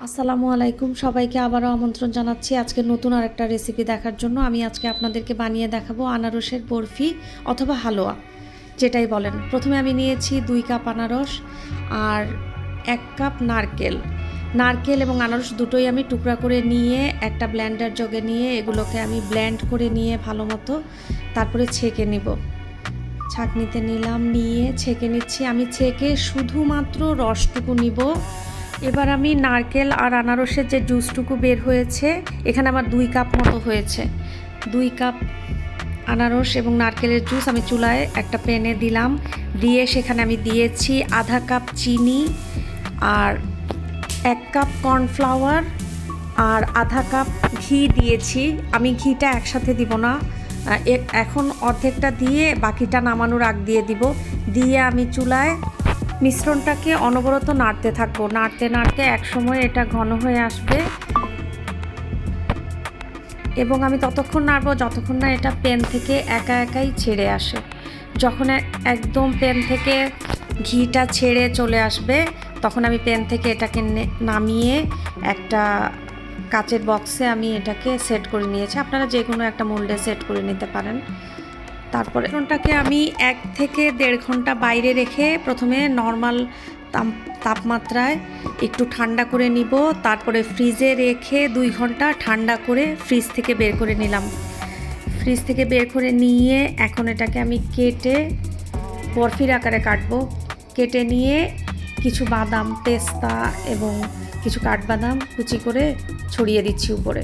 আসসালামু আলাইকুম। সবাইকে আবারও আমন্ত্রণ জানাচ্ছি আজকে নতুন আর একটা রেসিপি দেখার জন্য। আমি আজকে আপনাদেরকে বানিয়ে দেখাবো আনারসের বরফি অথবা হালুয়া, যেটাই বলেন। প্রথমে আমি নিয়েছি দুই কাপ আনারস আর এক কাপ নারকেল। নারকেল এবং আনারস দুটোই আমি টুকরা করে নিয়ে একটা ব্ল্যান্ডার জগে নিয়ে এগুলোকে আমি ব্ল্যান্ড করে নিয়ে ভালো মতো তারপরে ছেঁকে নিব। ছাঁকনিতে নিলাম, নিয়ে ছেঁকে নিচ্ছি। আমি ছেঁকে শুধুমাত্র রসটুকু নিব। এবার আমি নারকেল আর আনারসের যে জুসটুকু বের হয়েছে, এখানে আমার দুই কাপ মতো হয়েছে। দুই কাপ আনারস এবং নারকেলের জুস আমি চুলায় একটা প্যানে দিলাম। দিয়ে সেখানে আমি দিয়েছি আধা কাপ চিনি আর এক কাপ কর্নফ্লাওয়ার আর আধা কাপ ঘি দিয়েছি। আমি ঘিটা একসাথে দিব না। এখন অর্ধেকটা দিয়ে বাকিটা নামানোর আগ দিয়ে দিব। দিয়ে আমি চুলায় মিশ্রণটাকে অনবরত নাড়তে থাকব। নাড়তে নাড়তে একসময় এটা ঘন হয়ে আসবে। এবং আমি ততক্ষণ নাড়বো যতক্ষণ না এটা পেন থেকে একা একাই ছেড়ে আসে। যখন একদম পেন থেকে ঘিটা ছেড়ে চলে আসবে, তখন আমি পেন থেকে এটাকে নামিয়ে একটা কাচের বক্সে আমি এটাকে সেট করে নিয়েছি। আপনারা যে কোনো একটা মোল্ডে সেট করে নিতে পারেন। তারপরে। ফোনটাকে আমি এক থেকে দেড় ঘণ্টা বাইরে রেখে প্রথমে নর্মাল তাপমাত্রায় একটু ঠান্ডা করে নিব, তারপরে ফ্রিজে রেখে দুই ঘণ্টা ঠান্ডা করে ফ্রিজ থেকে বের করে নিলাম। ফ্রিজ থেকে বের করে নিয়ে এখন এটাকে আমি কেটে বরফির আকারে কাটবো। কেটে নিয়ে কিছু বাদাম, পেস্তা এবং কিছু কাঠবাদাম কুচি করে ছড়িয়ে দিচ্ছি উপরে।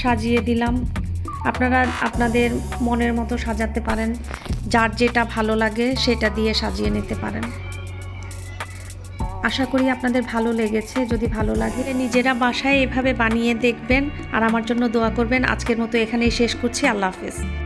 সাজিয়ে দিলাম। আপনারা আপনাদের মনের মতো সাজাতে পারেন। যার যেটা ভালো লাগে সেটা দিয়ে সাজিয়ে নিতে পারেন। আশা করি আপনাদের ভালো লেগেছে। যদি ভালো লাগে নিজেরা বাসায় এভাবে বানিয়ে দেখবেন। আর আমার জন্য দোয়া করবেন। আজকের মতো এখানেই শেষ করছি। আল্লাহ হাফেজ।